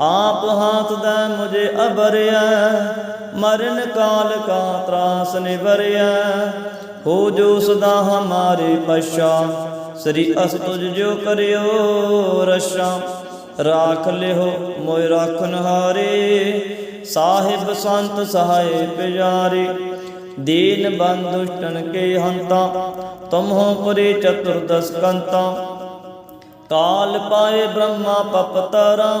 ਆਪ ਹਾਥ ਦਾ ਮੁਝੇ ਅਬਰਿਆ ਮਰਨ ਕਾਲ ਕਾ ਤਰਾਸ ਨਿਵਰਿਆ। ਹੋ ਜੋ ਸਦਾ ਹਮਾਰੇ ਪਛਾ, ਸ੍ਰੀ ਅਸ ਤੁਜ ਜੋ ਕਰਿਓ ਰਸ਼ਾ ਰਾਖ ਲਿਓ ਮੋਇ ਰਾਖਨ ਸਾਹਿਬ ਸੰਤ ਸਹਾਏ ਪਿਆਰੇ ਦੀਨ ਬੰਦੁਸ਼ਟਨ ਕੇ ਹੰਤਾ, ਤੁਮਹੋ ਪਰੇ ਚਤੁਰਦਸ ਕੰਤਾ। ਕਾਲ ਪਾਏ ਬ੍ਰਹਮਾ ਪਪਤਰਾ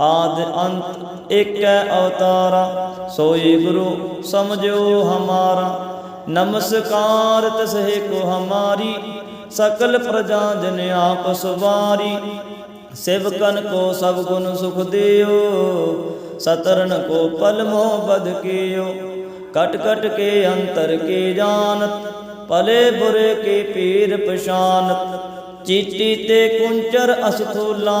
ਆਦ ਅੰਤ ਏਕੈ ਅਵਤਾਰਾ, ਸੋਈ ਗੁਰੂ ਸਮਝਿਓ ਹਮਾਰਾ। ਨਮਸਕਾਰ ਤਸਹਿ ਕੋ ਹਮਾਰੀ, ਸਕਲ ਪ੍ਰਜਾ ਜਨ ਆਪ ਸੁਵਾਰੀ। ਸੇਵਕਨ ਕੋ ਸਭ ਗੁਣ ਸੁਖ ਦਿਓ ਸਤਰਨ ਕੋ ਪਲ ਮੋਹ ਬਦ ਕੀਓ। ਕਟ ਕਟ ਕੇ ਅੰਤਰ ਕੀ ਜਾਣਤ, ਭਲੇ ਬੁਰੇ ਕੀ ਪੀਰ ਪਛਾਨਤ। ਚੀਟੀ ਤੇ ਕੁੰਚਰ ਅਸਥੂਲਾ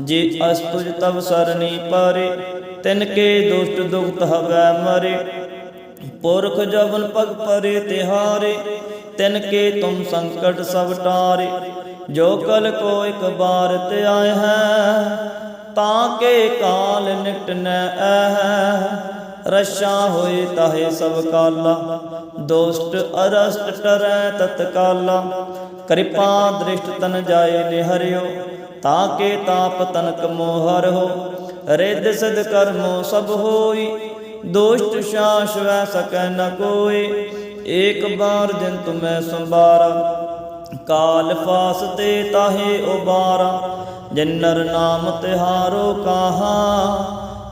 ਜੇ ਅਸਤੁਜ ਤਬ ਸਰਣੀ ਪਾਰੇ, ਤਿਨ ਕੇ ਦੁਸ਼ਟ ਦੁਖਤ ਹਵੈ ਮਰੇ। ਪੁਰਖ ਜਵਨ ਪਗ ਪਰੇ ਤਿਹਾਰੇ ਤਿਨ ਕੇ ਤੁਮ ਸੰਕਟ ਸਭ ਟਾਰੇ। ਜੋ ਕਲ ਕੋ ਇੱਕ ਬਾਰ ਤੇ ਆਏ ਹੈ, ਤਾਂ ਕੇ ਕਾਲ ਨਿਕਟ ਨ ਐ ਰਸ਼ਾ ਹੋਏ ਤਾਹੇ ਸਭ ਕਾਲਾ ਦੋਸਤ ਅਰਸਟ ਟਰੈ ਤਤਕਾਲਾ। ਕਿਰਪਾ ਦ੍ਰਿਸ਼ਟ ਤਨ ਜਾਏ ਨਿਹਰਿਓ ਤਾਂ ਕੇ ਤਾਪ ਤਨਕ ਮੋਹਰ ਹੋ, ਰਿੱਧ ਸਿਧ ਕਰਮੋ ਸਭ ਹੋਈ, ਦੋਸ਼ਟ ਸ਼ਾਸ ਵੈ ਸਕੈ ਨ ਕੋਇ ਏਕ ਬਾਰ ਜਿਨ ਤੁਮੈ ਸੰਬਾਰਾ ਕਾਲ ਫਾਸ ਤੇ ਤਾਹੇ ਉਬਾਰਾ, ਜਿਨਰ ਨਾਮ ਤਿਹਾਰੋ ਕਾਹਾ,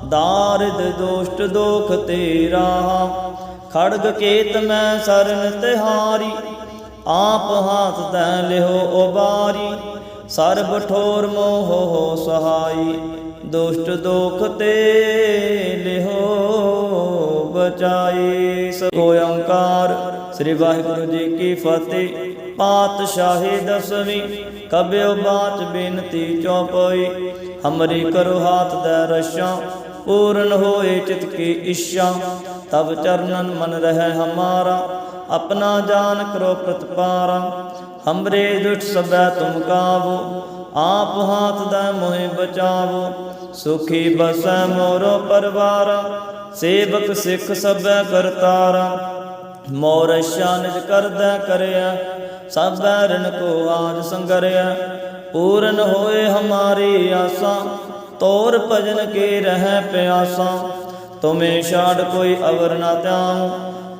ਦਾਰਿਦ ਦੋਸ਼ਟ ਦੋਖ ਤੇਰਾ, ਖੜਗ ਕੇਤ ਮੈਂ ਸਰਨ ਤਿਹਾਰੀ, ਆਪ ਹਾਥ ਤੈ ਲਿਓ ਉਬਾਰੀ ਸਰਬ ਠੋਰ ਮੋਹ ਹੋ ਸਹਾਈ, ਦੁਸ਼ਟ ਦੋਖ ਤੇ ਲਿਓ ਬਚਾਈ। ਸੋ ਓੰਕਾਰ ਸ੍ਰੀ ਵਾਹਿਗੁਰੂ ਜੀ ਕੀ ਫਤਿਹ। ਪਾਤਸ਼ਾਹੀ ਦਸਵੀਂ, ਕਬਿਓ ਬਾਚ ਬੇਨਤੀ ਚੌਪਈ। ਹਮਰੀ ਕਰੋ ਹਾਥ ਦਾ ਰਸ਼ਾਂ, ਪੂਰਨ ਹੋਏ ਚਿਤ ਕੀ ਇੱਛਾ। ਤਬ ਚਰਨਨ ਮਨ ਰਹਿ ਹਮਾਰਾ, ਆਪਣਾ ਜਾਨ ਕਰੋ ਪ੍ਰਤਪਾਰਾ। ਹਮਰੇ ਦੁਖ ਸਭੈ ਤੁਮ ਕਾਵੋ, ਆਪ ਹਾਥ ਦਾ ਮੋਹਿ ਬਚਾਵੋ। ਸੁਖੀ ਬਸੈ ਮੋਰੋ ਪਰਵਾਰ, ਸੇਵਕ ਸਿੱਖ ਸਬੈ ਕਰਤਾਰਾ। ਮੋਰ ਨਿਜ ਕਰਦਾ ਕਰਿਆ ਸਭੈ ਰਣ ਕੋ ਆਜ ਸੰਗਰਿਆ। ਪੂਰਨ ਹੋਏ ਹਮਾਰੀ ਆਸਾਂ, ਤੋਰ ਭਜਨ ਕੇ ਰਹਿ ਪਿਆਸਾਂ। ਤੁਮੇ ਛਾੜ ਕੋਈ ਅਵਰ ਨਾ ਤਿਆਉ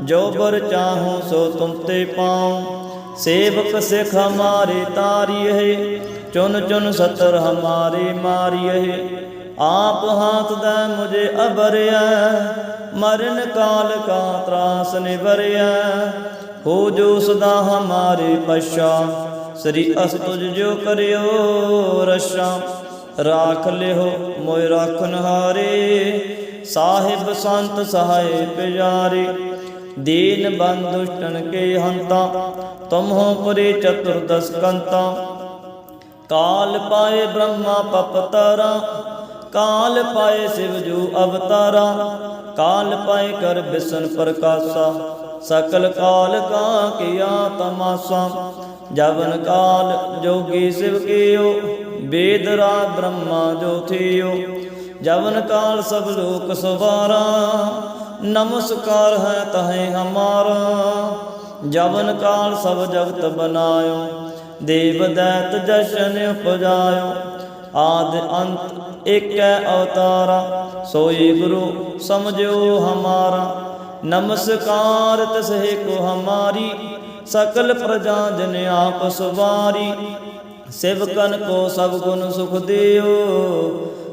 ਜੋ ਬਰ ਚਾਹੂੰ ਸੋ ਤੁਮ ਤੇ ਪਾਉ। ਸੇਵਕ ਸਿਖ ਹਮਾਰੇ ਤਾਰੀਏ ਚੁਨ ਚੁਨ ਸਤਰ ਹਮਾਰੇ ਮਾਰੀਏ ਆਪ ਹਾਥ ਦਾ ਮੁਝੇ ਅਬਰਿਆ ਮਰਨ ਕਾਲ ਕਾ ਤਰਾਸ ਨਿਵਰਿਆ। ਹੋ ਜੋ ਸਦਾ ਹਮਾਰੇ ਪਛਾ, ਸ੍ਰੀ ਅਸਤੁਜ ਜੋ ਕਰਿਓ ਰਸ਼ਾ ਰਾਖ ਲਿਓ ਮੋਇ ਰਾਖਨ ਹਾਰੇ ਸਾਹਿਬ ਸੰਤ ਸਹਾਏ ਪਿਆਰੇ ਦੀਨ ਬੰਦ ਦੁਸ਼ਟਨ ਕੇ ਹੰਤਾ ਤੁਮ ਹੋ ਪੁਰੇ ਚਤੁਰਦਸ ਕੰਤਾ। ਕਾਲ ਪਾਏ ਬ੍ਰਹਮਾ ਪਪਤਰਾ ਕਾਲ ਪਾਏ ਸਿਵ ਜੂ ਅਵਤਾਰਾ, ਕਾਲ ਪਾਏ ਕਰ ਬਿਸਨ ਪ੍ਰਕਾਸ਼ਾ। ਸਕਲ ਕਾਲ ਕਾ ਤਮਾਸਾ, ਜਵਨ ਕਾਲ ਜੋਗੀ ਸਿਵ ਕੀਓ ਵੇਦ ਰਾਜ ਬ੍ਰਹਮਾ ਜੋ ਥਿਓ। ਜਵਨ ਕਾਲ ਸਭ ਲੋਕ ਸਵਾਰਾ। ਨਮਸਕਾਰ ਹੈ ਤਹੇ ਹਮਾਰਾ। ਜਵਨ ਕਾਲ ਸਭ ਜਗਤ ਬਨਾਇਓ। ਦੇਵ ਦੈਤ ਜਸ਼ਨ ਉਪਜਾਇਓ ਆਦ ਅੰਤ ਏਕੈ ਅਵਤਾਰਾ। ਸੋਈ ਗੁਰੂ ਸਮਝਿਓ ਹਮਾਰਾ। ਨਮਸਕਾਰ ਤਸਹਿ ਕੋ ਹਮਾਰੀ। ਸਕਲ ਪ੍ਰਜਾ ਜਨ ਆਪ ਸੁਵਾਰੀ। ਸਿਵਕਨ ਕੋ ਸਭ ਗੁਣ ਸੁਖ ਦਿਓ।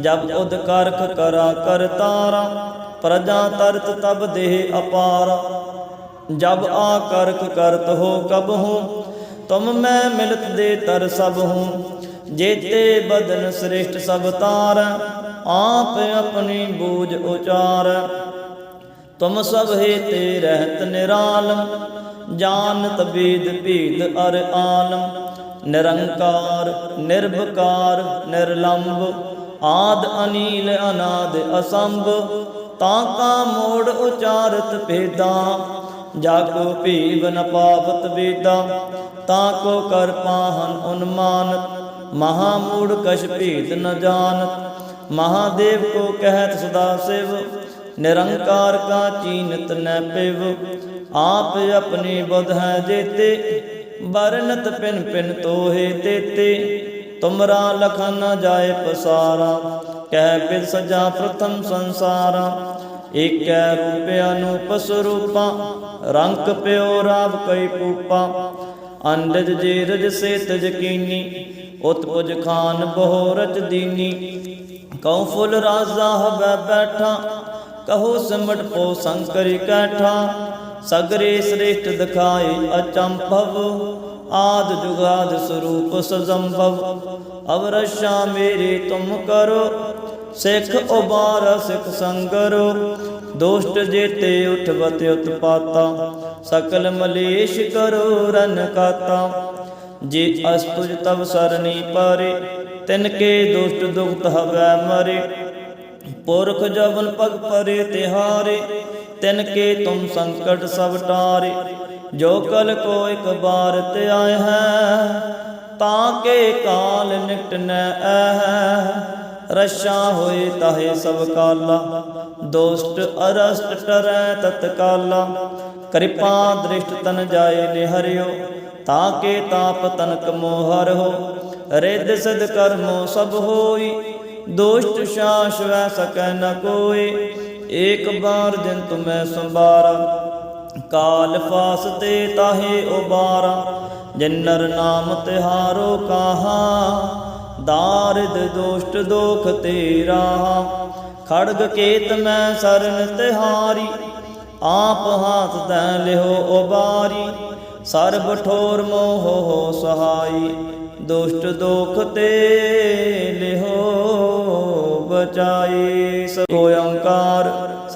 ਜਬ ਉਦ ਕਰਾ ਕਰ ਤਾਰਾ, ਪ੍ਰਜਾ ਤਰਤ ਤਬ ਦੇਹ ਅਪਾਰ। ਜਬ ਆ ਕਰਖ ਕਰਤ ਹੋ ਕਬ ਹੂੰ, ਤੁਮ ਮੈਂ ਮਿਲਤ ਦੇ ਤਰ ਸਭ ਹੂੰ। ਜੇਤੇ ਬਦਨ ਸ੍ਰਿਸ਼ਟ ਸਭ ਤਾਰ, ਆਪ ਆਪਣੀ ਬੂਝ ਉਚਾਰ। ਤੁਮ ਸਭ ਹੈ ਤੇ ਰਹਿਤ ਨਿਰਾਲਮ ਜਾਣਤ ਬੀਦ ਭੀਦ ਅਰ ਆਲਮ ਨਿਰੰਕਾਰ, ਨਿਰਭਕਾਰ ਨਿਰਲੰਭ ਆਦ ਅਨੀਲ ਅਨਾਦ ਅਸੰਭ, ਤਾਂ ਕਾ ਮੋੜ ਉਚਾਰਤ ਭੇਦਾ। ਜਾ ਕੋ ਭੀਵ ਨ ਪਾਵਤ ਵੇਦਾ, ਤਾਂ ਕੋ ਕਰ ਪਾਹਨ ਉਨਮਾਨਤ ਮਹਾ ਮੂੜ ਕਛ ਭੇਦ ਨ ਜਾਣਤ ਮਹਾਦੇਵ ਕੋ ਕਹਿਤ ਸਦਾ ਸਿਵ। ਨਿਰੰਕਾਰ ਕਾ ਚੀਨਤ ਨੈ ਪਿਵ, ਆਪ ਆਪਣੀ ਬੁਧ ਹੈ ਜੇਤੇ। ਬਰਨਤ ਪਿਨ ਪਿਨ ਤੋਹੇ ਤੇਤੇ। ਤੁਮਰਾ ਲਖਨ ਨ ਜਾਏ ਪਸਾਰਾ, ਕਹਿ ਬਿਦ ਸਜਾ ਪ੍ਰਥਮ ਸੰਸਾਰਾ। ਏਕੈ ਰੂਪ ਅਨੂਪ ਸਰੂਪਾ ਰੰਗ ਪਿਓ ਰਾਵ ਕਈ ਪੂਪਾ ਅੰਡਜ ਜੇ ਰਜ ਸੇ ਤਜ ਕੀਨੀ, ਉਤਪੁਜ ਖਾਨ ਬਹੁ ਰਚ ਦੀਨੀ। ਕਉ ਫੁੱਲ ਰਾਜ਼ਾ ਹਵੈ ਬੈਠਾ, ਕਹੋ ਸਿਮਟ ਪੋ ਸੰਕਰੀ ਕੈਠਾ। ਸਗਰੇ ਸ੍ਰੇਸ਼ਟ ਦਿਖਾਏ ਅਚੰਭਵ ਆਦ ਜੁਗਾਦ ਸਰੂਪ ਸਜੰਭਵ। ਅਵਰਸ਼ਾ ਮੇਰੇ ਤੁਮ ਕਰੋ, ਸਿੱਖ ਉਬਾਰ ਸਿੱਖ ਸੰਗਰੋ। ਦੋਸ਼ਟ ਜੇਤੇ ਉਠਵਤ ਉਤਪਾਤਾ, ਸਕਲ ਮਲੇਸ਼ ਕਰੋ ਰਨ ਕਾਤਾ। ਜੇ ਅਸਤੁਜ ਤਵ ਸਰਨੀ ਪਾਰੇ, ਤਿਨ ਕੇ ਦੁਸ਼ਟ ਦੁਖਤ ਹਵੈ ਮਰੇ। ਪੁਰਖ ਜਵਨ ਪਗ ਪਰੇ ਤਿਹਾਰੇ, ਤਿਨ ਕੇ ਤੁਮ ਸੰਕਟ ਸਭ ਟਾਰੇ। ਜੋ ਕਲ ਕੋ ਇਕ ਬਾਰ ਤੇ ਆਏ ਹੈ, ਤਾਂ ਕੇ ਕਾਲ ਨਿਕਟਨੈ ਐ ਰਸ਼ਾ ਹੋਏ ਤਾਹੇ ਸਭ ਕਾਲਾ, ਦੋਸਤ ਅਰਸਟ ਟਰੈ ਤਤਕਾਲਾ। ਕਿਰਪਾ ਦ੍ਰਿਸ਼ਟ ਤਨ ਜਾਏ ਨਿਹਰਿਓ, ਤਾਂ ਕੇ ਤਾਪ ਤਨਕ ਮੋਹਰ ਹੋ। ਰਿੱਧ ਸਿਧ ਕਰਮੋ ਸਭ ਹੋਈ, ਦੋਸ਼ਟ ਸ਼ਾਸ ਵੈ ਸਕੈ ਨ ਕੋਈ। ਏਕ ਬਾਰ ਦਿਨ ਤੁਮੈ ਸੰਭਾਰਾ ਕਾਲ ਫਾਸ ਤੇ ਤਾਹੇ ਉਬਾਰਾ ਜਿਨਰ ਨਾਮ ਤਿਹਾਰੋ ਕਾਹਾ, ਦਾਰਿਦ ਦੋਸ਼ਟ ਦੋਖ ਤੇਰਾ। ਖੜਗ ਕੇਤ ਮੈਂ ਸਰਨ ਤਿਹਾਰੀ, ਆਪ ਹਾਥ ਤੈ ਲਿਓ ਉਬਾਰੀ। ਸਰਬ ਠੋਰ ਮੋਹ ਹੋ ਸਹਾਈ, ਦੁਸ਼ਟ ਦੋਖ ਤੇ ਲਿਓ ਬਚਾਈ। ਸੋ ਓੰਕਾਰ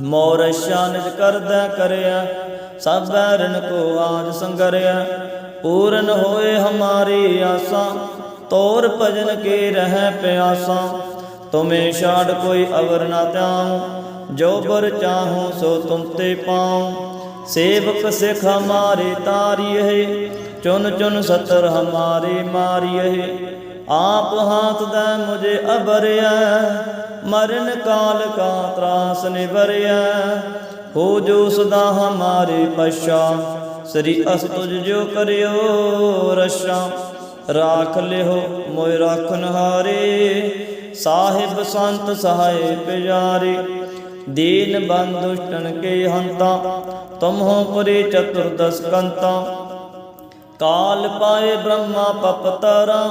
ਮੋਰ ਸ਼ਾਨਿਜ ਕਰਦਾ ਕਰਿਆ ਸਭ ਰਣ ਕੋ ਆਜ ਸੰਗਰਿਆ। ਪੂਰਨ ਹੋਏ ਹਮਾਰੀ ਆਸਾਂ, ਤੋਰ ਭਜਨ ਕੇ ਰਹਿ ਪਿਆਸਾ। ਤੁਮੇ ਛਾੜ ਕੋਈ ਅਵਰ ਨਾ ਤਿਆਉ ਜੋ ਬਰ ਚਾਹੂੰ ਸੋ ਤੁਮ ਤੇ ਪਾਉ। ਸੇਵਕ ਸਿਖ ਹਮਾਰੇ ਤਾਰੀਏ, ਚੁਨ ਚੁਨ ਸਤਰ ਹਮਾਰੇ ਮਾਰੀਏ। ਆਪ ਹਾਥ ਦਾ ਮੁਝੇ ਅਬਰਿਆ ਮਰਨ ਕਾਲ ਕਾ ਤਰਾਸ ਨਿਵਰਿਆ। ਹੋ ਜੋ ਸਦਾ ਹਮਾਰੇ ਪਛਾ ਸ੍ਰੀ ਅਸ ਜੋ ਕਰਿਓ ਰਸ਼ਾ ਰਾਖ ਲਿਓ ਮੋਇ ਰਾਖਨ ਹਾਰੇ ਸਾਹਿਬ ਸੰਤ ਸਹਾਏ ਪਿਆਰੇ। ਦੀਨ ਬੰਦੁਸ਼ਟਨ ਕੇ ਹੰਤਾ ਤੁਮ ਹੋ ਪਰੇ ਚਤੁਰਦਸ ਕੰਤਾ। ਕਾਲ ਪਾਏ ਬ੍ਰਹਮਾ ਪਪਤਰਾ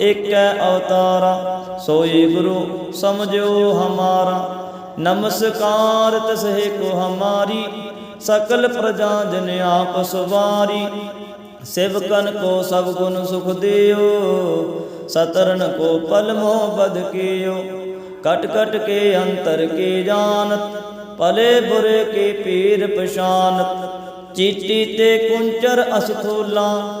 ਏਕੈ ਅਵਤਾਰਾ। ਸੋਈ ਗੁਰੂ ਸਮਝੋ ਹਮਾਰਾ। ਨਮਸਕਾਰ ਤਸਹਿ ਕੋ ਹਮਾਰੀ। ਸਕਲ ਪ੍ਰਜਾ ਜਨ ਆਪ ਸੁਵਾਰੀ। ਸੇਵਕਨ ਕੋ ਸਭ ਗੁਣ ਸੁਖ ਦਿਓ। ਸਤਰਨ ਕੋ ਪਲ ਮੋਹ ਬਦ ਕੀਓ। ਕਟ ਕਟ ਕੇ ਅੰਤਰ ਕੀ ਜਾਣਤ? ਪਲੇ ਬੁਰੇ ਕੀ ਪੀਰ ਪਛਾਨਤ? ਚੀਟੀ ਤੇ ਕੁੰਚਰ ਅਸਥੂਲਾ।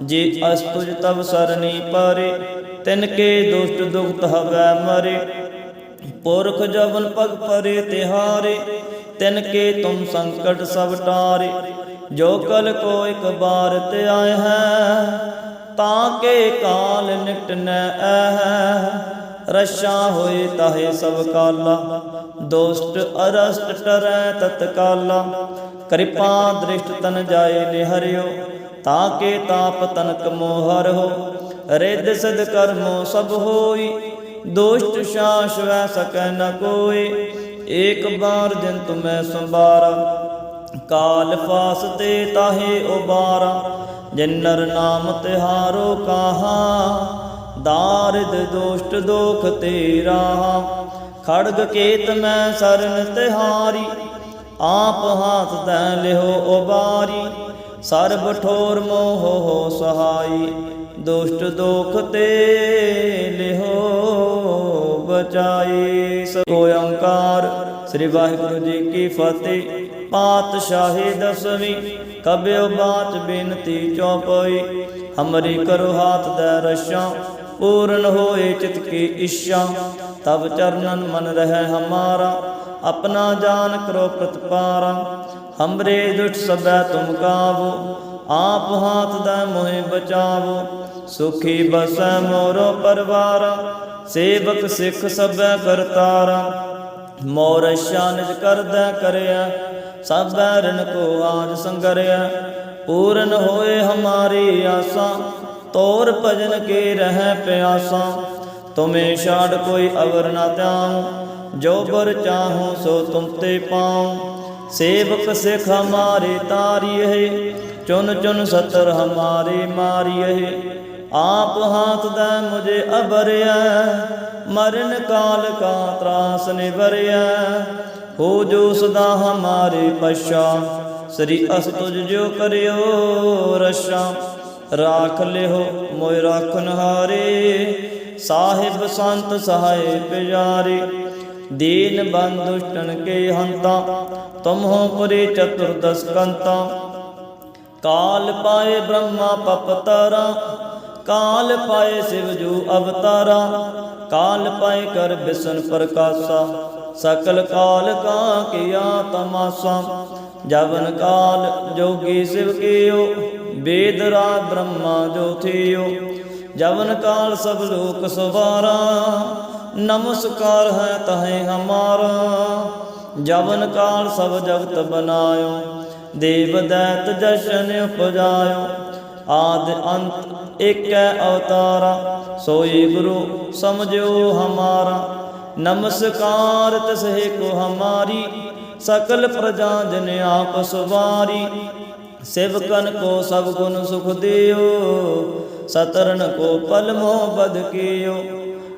ਜੇ ਅਸਤੁਜ ਤਬ ਸਰਣੀ ਪਾਰੇ, ਤਿਨ ਕੇ ਦੁਸ਼ਟ ਦੁਖਤ ਹਵੈ ਮਰੇ। ਪੁਰਖ ਜਵਨ ਪਗ ਪਰੇ ਤਿਹਾਰੇ, ਤਿਨ ਕੇ ਤੁਮ ਸੰਕਟ ਸਭ ਟਾਰੇ। ਜੋ ਕਲ ਕੋ ਇਕ ਬਾਰ ਤੇ ਆਏ ਹੈ, ਤਾਂ ਕੇ ਕਾਲ ਨਿਕਟ ਨ ਆਹੈ ਰਸ਼ਾ ਹੋਏ ਤਾਹੇ ਸਭ ਕਾਲਾ ਦੋਸਤ ਅਰਸਟ ਟਰੈ ਤਤਕਾਲਾ। ਕਿਰਪਾ ਦ੍ਰਿਸ਼ਟ ਤਨ ਜਾਏ ਨਿਹਰਿਓ ਤਾਂ ਕੇ ਤਾਪ ਤਨਕ ਮੋਹਰ ਹੋ, ਰਿੱਧ ਸਿਧ ਕਰਮੋ ਸਭ ਹੋਈ। ਦੋਸ਼ਟ ਸ਼ਾਸ ਵੈ ਸਕੈ ਨ ਕੋਈ ਏਕ ਬਾਰ ਜਿਨ ਤੁਮੈ ਸੰਬਾਰਾ ਕਾਲ ਫਾਸ ਤੇ ਤਾਹੇ ਉਬਾਰਾ। ਜਿਨਰ ਨਾਮ ਤਿਹਾਰੋ ਕਾਹਾ, ਦਾਰਿਦ ਦੋਸ਼ਟ ਦੋਖ ਤੇਰਾ। ਖੜਗ ਕੇਤ ਮੈਂ ਸਰਨ ਤਿਹਾਰੀ, ਆਪ ਹਾਥ ਤੈ ਲਿਓ ਉਬਾਰੀ। ਸਰਬ ਠੋਰ ਮੋਹ ਹੋ ਸਹਾਈ, ਦੁਸ਼ਟ ਦੋਖ ਤੇ ਲਿਓ ਬਚਾਈ। ਸੋ ਓੰਕਾਰ, ਸ੍ਰੀ ਵਾਹਿਗੁਰੂ ਜੀ ਕੀ ਫਤਿਹ। ਪਾਤਸ਼ਾਹੀ ਦਸਵੀਂ, ਕਬਿਓ ਬਾਤ ਬੇਨਤੀ ਚੌਪਈ। ਹਮਰੀ ਕਰੋ ਹਾਥ ਦਾ ਰਸ਼ਾਂ, ਪੂਰਨ ਹੋਏ ਚਿਤ ਕੀ ਇੱਛਾ। ਤਬ ਚਰਨਨ ਮਨ ਰਹਿ ਹਮਾਰਾ, ਆਪਣਾ ਜਾਨ ਕਰੋ ਪ੍ਰਤਪਾਰਾ। ਹਮਰੇ ਦੁष्ट ਸਬੈ ਤੁਮ ਕਾਵੋ, ਆਪ ਹਾਥ ਦਾ ਮੋਹਿ ਬਚਾਵੋ। ਸੁਖੀ ਬਸੈ ਮੋਰੋ ਪਰਵਾਰ, ਸੇਵਕ ਸਿੱਖ ਸਬੈ ਕਰਤਾਰਾ। ਮੋਰ ਸ਼ਾਨਿਜ ਕਰਦਾ ਕਰਿਆ ਸਭੈ ਰਣ ਕੋ ਆਜ ਸੰਗਰਿਆ। ਪੂਰਨ ਹੋਏ ਹਮਾਰੀ ਆਸਾ, ਤੋਰ ਭਜਨ ਕੇ ਰਹਿ ਪਿਆਸਾ। ਤੁਮੇ ਛਾੜ ਕੋਈ ਅਵਰ ਨਾ ਤਿਆਉ ਜੋ ਬਰ ਚਾਹੋ ਸੋ ਤੁਮ ਤੇ ਪਾਉ। ਸੇਵਕ ਸਿਖ ਹਮਾਰੇ ਤਾਰੀਏ, ਚੁਨ ਚੁਨ ਸਤਰ ਹਮਾਰੇ ਮਾਰੀਏ। ਆਪ ਹਾਥ ਦਾ ਮੁਝੇ ਅਬਰਿਆ ਮਰਨ ਕਾਲ ਕਾ ਤਰਾਸ ਨਿਵਰਿਆ। ਹੋ ਜੋ ਸਦਾ ਹਮਾਰੇ ਪਛਾ, ਸ੍ਰੀ ਅਸਤੁਜ ਜੋ ਕਰਿਓ ਰਸ਼ਾ ਰਾਖ ਲਿਓ ਮੋਇ ਰਾਖਨ ਹਾਰੇ ਸਾਹਿਬ ਸੰਤ ਸਹਾਏ ਪਿਆਰੇ। ਦੀਨ ਬੰਦੁਸ਼ਟਨ ਕੇ ਹੰਤਾ ਤੁਮ ਹੋ ਪੁਰੇ ਚਤੁਰਦਸ ਕੰਤਾ। ਕਾਲ ਪਾਏ ਬ੍ਰਹਮਾ ਪਪਤਰਾ, ਕਾਲ ਪਾਏ ਸਿਵ ਜੂ ਅਵਤਾਰਾ, ਕਾਲ ਪਾਏ ਕਰ ਬਿਸ਼ਨ ਪ੍ਰਕਾਸ਼ਾ। ਸਕਲ ਕਾਲ ਕਾ ਕੀਆ ਤਮਾਸਾ, ਜਵਨ ਕਾਲ ਜੋਗੀ ਸਿਵ ਕੀਓ, ਵੇਦ ਰਾਜ ਬ੍ਰਹਮਾ ਜੋ ਥਿਓ। ਜਵਨ ਕਾਲ ਸਭ ਲੋਕ ਨਮਸਕਾਰ ਹੈ ਤਹੇ ਹਮਾਰਾ। ਜਵਨ ਕਾਲ ਸਭ ਜਗਤ ਬਨਾਇਓ, ਦੇਵ ਦੈਤ ਜਸ਼ਨ ਉਪਜਾਇਓ। ਆਦ ਅੰਤ ਏਕੈ ਅਵਤਾਰਾ, ਸੋਈ ਗੁਰੂ ਸਮਝਿਓ ਹਮਾਰਾ। ਨਮਸਕਾਰ ਤਸਹਿ ਕੋ ਹਮਾਰੀ, ਸਕਲ ਪ੍ਰਜਾ ਜਨ ਆਪ ਸੁਵਾਰੀ। ਸਿਵਕਨ ਕੋ ਸਭ ਗੁਣ ਸੁਖ ਦਿਓ ਸਤਰਨ ਕੋ ਪਲ ਮੋਹ ਬਦ ਕੀਓ।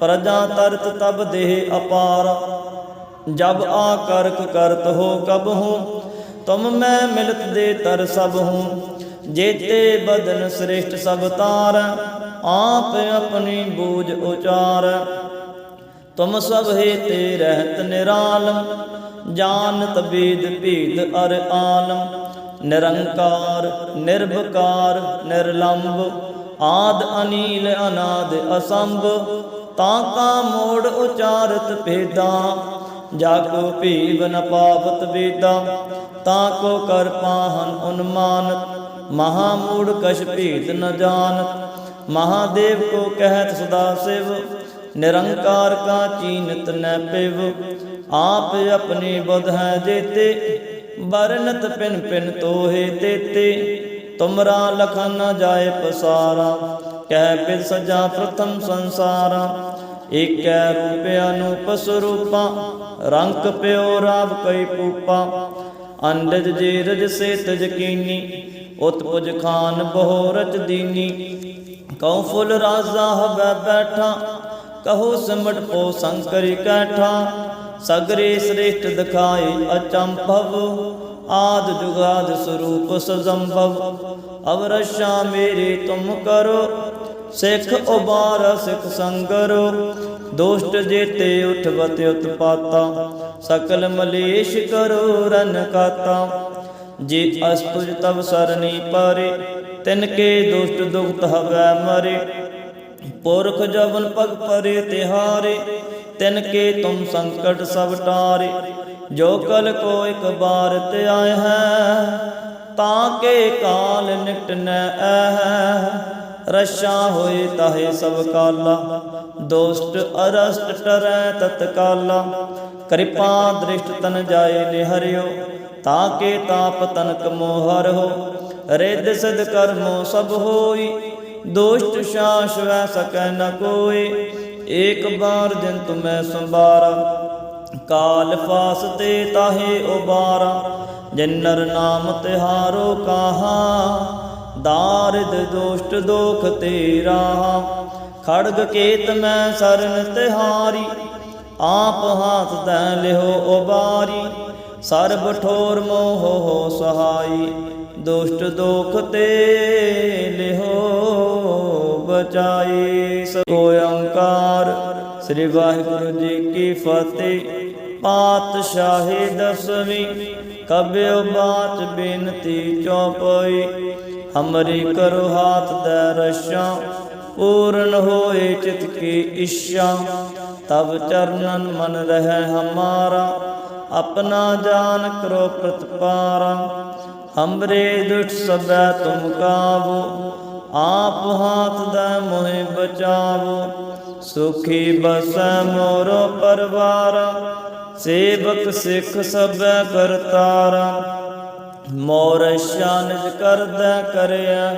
ਪ੍ਰਜਾ ਤਰਤ ਤਬ ਦੇਹ ਅਪਾਰ। ਜਬ ਆ ਕਰਕ ਕਰਤ ਹੋ ਕਬ ਹੂੰ, ਤੁਮ ਮੈਂ ਮਿਲਤ ਦੇ ਤਰ ਸਭ ਹੂੰ। ਜੇਤੇ ਬਦਨ ਸ੍ਰਿਸ਼ਟ ਸਭ ਤਾਰ, ਆਪ ਆਪਣੀ ਬੂਝ ਉਚਾਰ। ਤੁਮ ਸਭ ਹੈ ਤੇ ਰਹਿਤ ਨਿਰਾਲਮ ਜਾਨ ਤਬੀਦ ਭੀਤ ਅਰ ਆਲਮ ਨਿਰੰਕਾਰ, ਨਿਰਭਕਾਰ ਨਿਰਲੰਭ ਆਦ ਅਨੀਲ ਅਨਾਦ ਅਸੰਭ। ਤਾਂ ਕਾ ਮੋੜ ਉਚਾਰਤ ਭੇਦਾ ਜਾ ਕੋ ਭੀਵ ਨ ਪਾਵਤ ਵੇਦਾ, ਤਾਂ ਕੋ ਕਰ ਪਾਹਨ ਉਨਮਾਨਤ ਮਹਾ ਮੂੜ ਕਛ ਭੇਦ ਨ ਜਾਣਤ ਮਹਾਦੇਵ ਕੋ ਕਹਿਤ ਸਦਾ ਸਿਵ, ਨਿਰੰਕਾਰ ਕਾ ਚੀਨਤ ਨੈ ਪਿਵ। ਆਪ ਆਪਣੀ ਬੁਧ ਹੈ ਜੇਤੇ ਬਰਨਤ ਪਿਨ ਪਿਨ ਤੋਹੇ ਤੇਤੇ। ਤੁਮਰਾ ਲਖਨ ਨ ਜਾਏ ਪਸਾਰਾ ਕਹਿ ਬਿਦ ਸਜਾ ਪ੍ਰਥਮ ਸੰਸਾਰਾ, ਏਕੈ ਰੂਪ ਅਨੂਪ ਸਰੂਪਾ ਰੰਗ ਪਿਓ ਰਾਵ ਕਈ ਪੂਪਾ। ਅੰਡਜ ਜੇ ਰਜ ਸੇ ਤਜ ਕੀਨੀ, ਉਤਪੁਜ ਖਾਨ ਬਹੁ ਰਚ ਦੀਨੀ। ਕਉ ਫੁੱਲ ਰਾਜ਼ਾ ਹਵੈ ਬੈਠਾ, ਕਹੋ ਸਿਮਟ ਪੋ ਸੰਕਰਿ ਕੈਠਾ। ਸਗਰੇ ਸ੍ਰੇਸ਼ਟ ਦਿਖਾਏ ਅਚੰਭਵ ਆਦ ਜੁਗਾਦ ਸਰੂਪ ਸਜੰਭਵ। ਅਵਰਸ਼ਾ ਮੇਰੇ ਤੁਮ ਕਰੋ, ਸਿੱਖ ਉਬਾਰ ਸਿੱਖ ਸੰਗਰੋ। ਦੋਸ਼ਟ ਜੇਤੇ ਉਠਵਤ ਉਤਪਾਤਾ, ਸਕਲ ਮਲੇਸ਼ ਕਰੋ ਰਨ ਕਾਤਾ। ਜੇ ਅਸਤੁਜ ਤਵ ਸਰਨੀ ਪਾਰੇ, ਤਿਨ ਕੇ ਦੁਸ਼ਟ ਦੁਖਤ ਹਵੈ ਮਰੇ। ਪੁਰਖ ਜਵਨ ਪਗ ਪਰੇ ਤਿਹਾਰੇ, ਤਿਨ ਕੇ ਤੁਮ ਸੰਕਟ ਸਭ ਟਾਰੇ। ਜੋ ਕਲ ਕੋ ਇਕ ਬਾਰ ਤੇ ਆਏ ਹੈ, ਤਾਂ ਕੇ ਕਾਲ ਨਿਕਟ ਨ ਐ ਰਸ਼ਾ ਹੋਏ ਤਾਹੇ ਸਭ ਕਾਲਾ, ਦੋਸਤ ਅਰਸਟ ਟਰੈ ਤਤਕਾਲਾ। ਕਿਰਪਾ ਦ੍ਰਿਸ਼ਟ ਤਨ ਜਾਏ ਨਿਹਰਿਓ, ਤਾਂ ਕੇ ਤਾਪ ਤਨਕ ਮੋਹਰ ਹੋ ਰਿੱਧ ਸਿਧ ਕਰਮੋ ਸਭ ਹੋਈ, ਦੋਸ਼ਟ ਸ਼ਾਸ ਵੈ ਸਕੈ ਨ ਕੋਈ। ਏਕ ਬਾਰ ਜਿਨ ਤੁਮੈ ਸੰਭਾਰਾ ਕਾਲ ਫਾਸ ਤੇ ਤਾਹੇ ਉਬਾਰਾ, ਜਿਨਰ ਨਾਮ ਤਿਹਾਰੋ ਕਾਹਾ, ਦਾਰਿਦ ਦੋਸ਼ਟ ਦੋਖ ਤੇਰਾ। ਖੜਗ ਕੇਤ ਮੈਂ ਸਰਨ ਤਿਹਾਰੀ, ਆਪ ਹਾਥ ਤੈ ਲਿਓ ਉਬਾਰੀ। ਸਰਬ ਠੋਰ ਮੋਹ ਹੋ ਸਹਾਈ, ਦੁਸ਼ਟ ਦੋਖ ਤੇ ਲਿਹੋ ਬਚਾਈ। ਸੋ ਓੰਕਾਰ ਸ੍ਰੀ ਵਾਹਿਗੁਰੂ ਜੀ ਕੀ ਫਤਿਹ। ਪਾਤਸ਼ਾਹੀ ਦਸਵੀਂ ਕਬਿਓ ਬਾਤ ਬੇਨਤੀ ਚੌਪਈ ਹਮਰੀ ਕਰੋ ਹਾਥ ਦੇ ਰਸ਼ਾਂ, ਪੂਰਨ ਹੋਏ ਚਿਤ ਕੀ ਇੱਛਾ। ਤਬ ਚਰਨਨ ਮਨ ਰਹਿ ਹਮਾਰਾ, ਆਪਣਾ ਜਾਨ ਕਰੋ ਪ੍ਰਤਪਾਰਾ। ਹਮਰੇ ਦੁਖ ਸਬੈ ਤੁਮ ਕਾਵੋ, ਆਪ ਹਾਥ ਦਾ ਮੋਹਿ ਬਚਾਵੋ। ਸੁਖੀ ਬਸੈ ਮੋਰੋ ਪਰਵਾਰ, ਸੇਵਕ ਸਿੱਖ ਸਭੈ ਕਰਤਾਰਾ। ਮੋਰ ਸ਼ਾਨਿਜ ਕਰਦਾ ਕਰਿਆ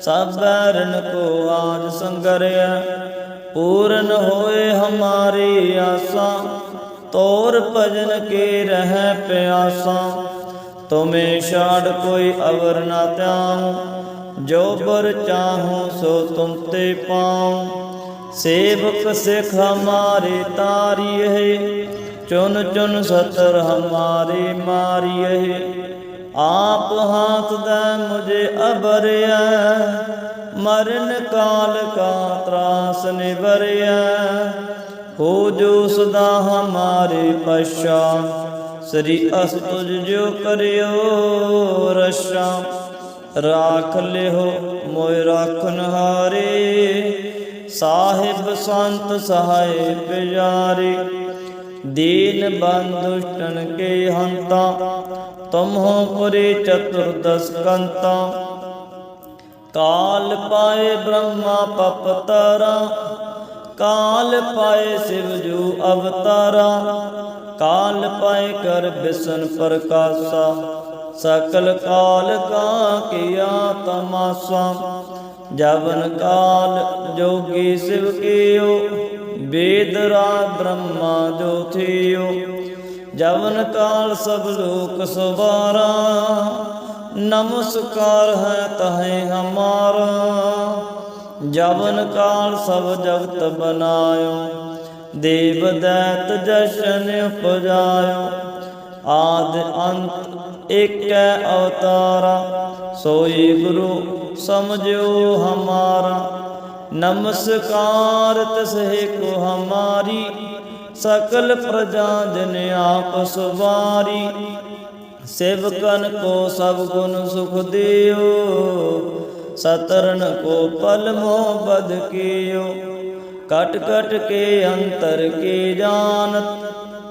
ਸਭੈ ਰਣ ਕੋ ਆਜ ਸੰਗਰਿਆ ਪੂਰਨ ਹੋਏ ਹਮਾਰੀ ਆਸਾਂ, ਤੋਰ ਭਜਨ ਕੇ ਰਹਿ ਪਿਆਸਾ। ਤੁਮੇ ਛਾੜ ਕੋਈ ਅਵਰ ਨਾ ਧਿਆਉ, ਜੋ ਬਰ ਚਾਹੂੰ ਸੋ ਤੁਮ ਤੇ ਪਾਉ। ਸੇਵਕ ਸਿਖ ਹਮਾਰੇ ਤਾਰੀਏ, ਚੁਨ ਚੁਨ ਸਤਰ ਹਮਾਰੇ ਮਾਰੀਏ। ਆਪ ਹਾਥ ਦਾ ਮੁਝੇ ਅਬਰਿਆ ਮਰਨ ਕਾਲ ਕਾ ਤਰਾਸ ਨਿਵਰਿਆ। ਹੋ ਜੋ ਸਦਾ ਹਮਾਰੇ ਪਛਾ, ਸ੍ਰੀ ਅਸਤੁਜ ਜੋ ਕਰਿਓ ਰਸ਼ਾ ਰਾਖ ਲਿਓ ਮੋਇ ਰਾਖਨ ਹਾਰੇ। ਸਾਹਿਬ ਸੰਤ ਸਹਾਇ ਪਿਆਰੇ, ਦੀਨ ਬੰਦੁਸ਼ਟਨ ਕੇ ਹੰਤਾ ਤੁਮ ਪੁਰੇ ਚਤੁਰਦਸ ਕੰਤਾ। ਕਾਲ ਪਾਏ ਬ੍ਰਹਮਾ ਪਪਤਰਾ, ਕਾਲ ਪਾਏ ਸਿਵ ਜੂ ਅਵਤਾਰਾ, ਕਾਲ ਪਾਏ ਕਰ ਬਿਸਨ ਪ੍ਰਕਾਸ਼ਾ, ਸਕਲ ਕਾਲ ਕਾ ਕੀਆ ਤਮਾਸਾ। ਜਵਨ ਕਾਲ ਜੋਗੀ ਸਿਵ ਕੀਓ, ਵੇਦ ਰਾ ਬ੍ਰਹਮਾ ਜੋ ਥਿਓ। ਜਵਨ ਕਾਲ ਸਭ ਲੋਕ ਸਵਾਰਾ, ਨਮਸਕਾਰ ਹੈ ਤਹੇ ਹਮਾਰਾ। ਜਵਨ ਕਾਲ ਸਭ ਜਗਤ ਬਨਾਇਓ, ਦੇਵ ਦੈਤ ਜਸ਼ਨ ਉਪਜਾਇਓ। ਆਦ ਅੰਤ ਏਕੈ ਅਵਤਾਰਾ, ਸੋਈ ਗੁਰੂ ਸਮਝਿਓ ਹਮਾਰਾ। ਨਮਸਕਾਰ ਤਸਹਿ ਕੋ ਹਮਾਰੀ, ਸਕਲ ਪ੍ਰਜਾ ਜਨ ਆਪ ਸਵਾਰੀ। ਸੇਵਕਨ ਕੋ ਸਭ ਗੁਣ ਸੁਖ ਦਿਓ, ਸਤਰਨ ਕੋ ਪਲ ਮੋਹ ਬਦ ਕੀਓ। ਕਟ ਕਟ ਕੇ ਅੰਤਰ ਕੇ ਜਾਣਤ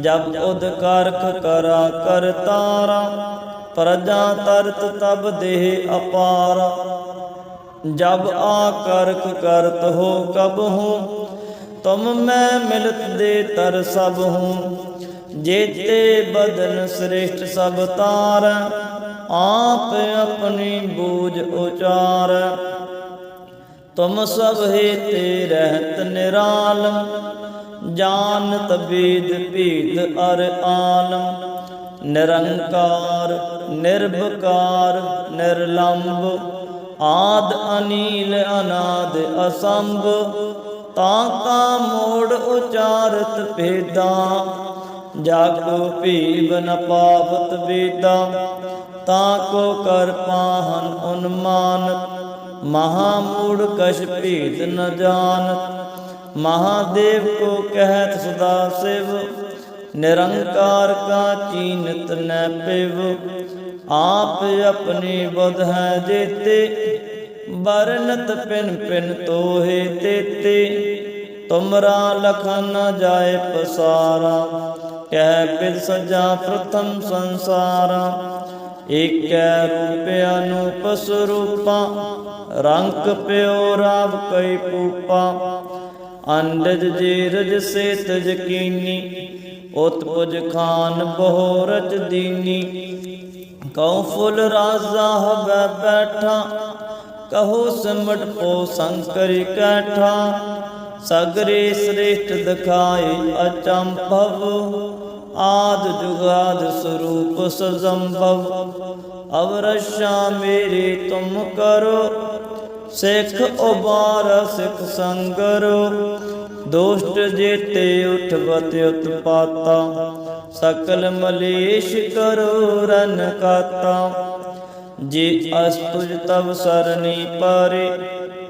ਜਬ ਉਦਕਾਰਕ ਕਰਾ ਕਰ ਤਾਰਾ, ਪ੍ਰਜਾ ਤਰਤ ਤਬ ਦੇਹ ਅਪਾਰ। ਜਬ ਆਕਰਕ ਕਰਤ ਹੋ ਕਬ ਹੂੰ, ਤੁਮ ਮੈਂ ਮਿਲਤ ਦੇ ਤਰ ਸਭ ਹੂੰ। ਜੇਤੇ ਬਦਨ ਸ੍ਰਿਸ਼ਟ ਸਭ ਤਾਰ, ਆਪ ਆਪਣੀ ਬੂਝ ਉਚਾਰ। ਤੁਮ ਸਭ ਹੈ ਤੇ ਰਹਿਤ ਨਿਰਾਲ ਜਾਨ ਤਬੀਦ ਭੀਤ ਅਰ ਆਨ ਨਿਰੰਕਾਰ ਨਿਰਭਕਾਰ ਨਿਰਲੰਭ ਆਦ ਅਨੀਲ ਅਨਾਦ ਅਸੰਭ, ਤਾਂ ਕਾ ਮੋੜ ਉਚਾਰਤ ਭੇਦਾ, ਜਾਗੋ ਭੀਵ ਨ ਪਾਵਤ ਵੇਦਾ, ਤਾਂ ਕੋ ਕਰ ਪਾਹਨ ਉਨਮਾਨ, ਮਹਾ ਮੂੜ ਕਛ ਭੇਦ ਨ ਜਾਣਤ। ਮਹਾਦੇਵ ਕੋ ਕਹਿਤ ਸਦਾ ਸਿਵ, ਨਿਰੰਕਾਰ ਕਾ ਚੀਨਤ ਨ ਪਿਵ। ਆਪ ਆਪਣੀ ਬੁਧ ਹੈ ਜੇਤੇ ਬਰਨਤ ਪਿਨ ਪਿਨ ਤੋਹੇ ਤੇਤੇ। ਤੁਮਰਾ ਲਖਨ ਨ ਜਾਏ ਪਸਾਰਾ, ਕਹਿ ਬਿਦ ਸਜਾ ਪ੍ਰਥਮ ਸੰਸਾਰਾ। ਏਕੈ ਰੂਪ ਅਨੂਪ ਸਰੂਪਾ, ਰੰਗ ਪਿਓ ਰਾਵ ਕਈ ਪੂਪਾ। ਅੰਡਜ ਜੀ ਰਜ ਸੇ ਤਜ ਕੀਨੀ ਉਤਪੁਜ ਖਾਨ ਬਹੁ ਰਚ ਦੀਨੀ। ਕਉ ਫੁੱਲ ਰਾਜ਼ਾ ਹਬੈ ਬੈਠਾ, ਕਹੋ ਸਿਮਟ ਪੋ ਸੰਕਰ ਕੈਠਾ। ਸਗਰੇ ਸ੍ਰੇਸ਼ਟ ਦਿਖਾਏ ਅਚੰਭਵ, ਆਦ ਜੁਗਾਦ ਸਰੂਪ ਸਜੰਭਵ। ਅਵਰਸ਼ਾ ਮੇਰੇ ਤੁਮ ਕਰੋ ਸਿੱਖ ਉਬਾਰ ਸਿੱਖ ਸੰਗਰੋ ਦੋਸ਼ਟ ਜੇਤੇ ਉਠਵਤ ਉਤਪਾਤਾ, ਸਕਲ ਮਲੇਸ਼ ਕਰੋ ਰਨ ਕਾਤਾ। ਜੇ ਅਸਤੁਜ ਤਵ ਸਰਨੀ ਪਾਰੇ,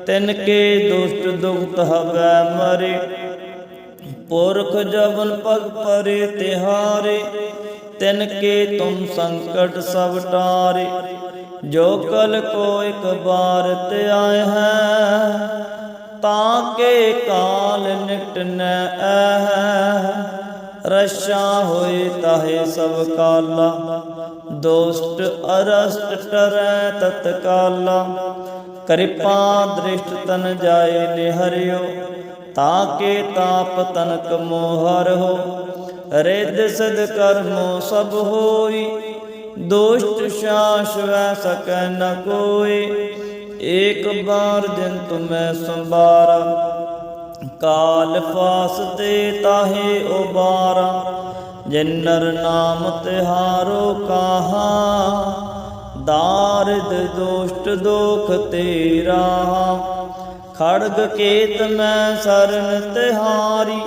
ਤਿਨ ਕੇ ਦੁਸ਼ਟ ਦੁਖਤ ਹਵੈ ਮਰੇ। ਪੁਰਖ ਜਵਨ ਪਗ ਪਰੇ ਤਿਹਾਰੇ, ਤਿਨ ਕੇ ਤੁਮ ਸੰਕਟ ਸਭ ਟਾਰੇ। ਜੋ ਕਲ ਕੋ ਇਕ ਬਾਰ ਤੇ ਆਏ ਹੈ, ਤਾਂ ਕੇ ਕਾਲ ਨਿਕਟ ਨ ਆਹ ਰਸ਼ਾ ਹੋਏ ਤਾਹੇ ਸਭ ਕਾਲਾ, ਦੋਸਤ ਅਰਸਟ ਟਰੈ ਤਤਕਾਲਾ। ਕਿਰਪਾ ਦ੍ਰਿਸ਼ਟ ਤਨ ਜਾਏ ਨਿਹਰਿਓ ਤਾਕੇ ਤਾਪ ਤਨਕ ਮੋਹਰ ਹੋ। ਰਿੱਧ ਸਦ ਕਰਮੋ ਸਭ ਹੋਈ ਦੋਸ਼ਟ ਸ਼ਾਸ ਵੈ ਸਕੈ ਨ ਕੋਈ ਏਕ ਬਾਰ ਦਿਨ ਤੁਮੈ ਸੰਭਾਰਾ। ਕਾਲ ਫਾਸ ਤੇ ਤਾਹੇ ਉਬਾਰਾ। ਜਿਨਰ ਨਾਮ ਤਿਹਾਰੋ ਕਾਹਾ। ਦਾਰਦ ਦੋਸ਼ਟ ਦੋਖ ਤੇਰਾ। ਖੜਗ ਕੇਤ ਮੈਂ ਸਰਨ ਤਿਹਾਰੀ।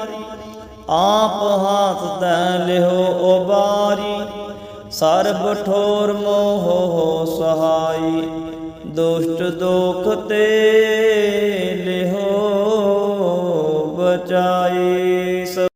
ਆਪ ਹਾਥ ਤੈ ਲਿਓ ਉਬਾਰੀ। ਸਰਬ ਠੋਰ ਮੋਹ ਹੋ ਸਹਾਈ ਦੁਸ਼ਟ ਦੋਖ ਤੇ ਲਿਓ ਬਚਾਈ।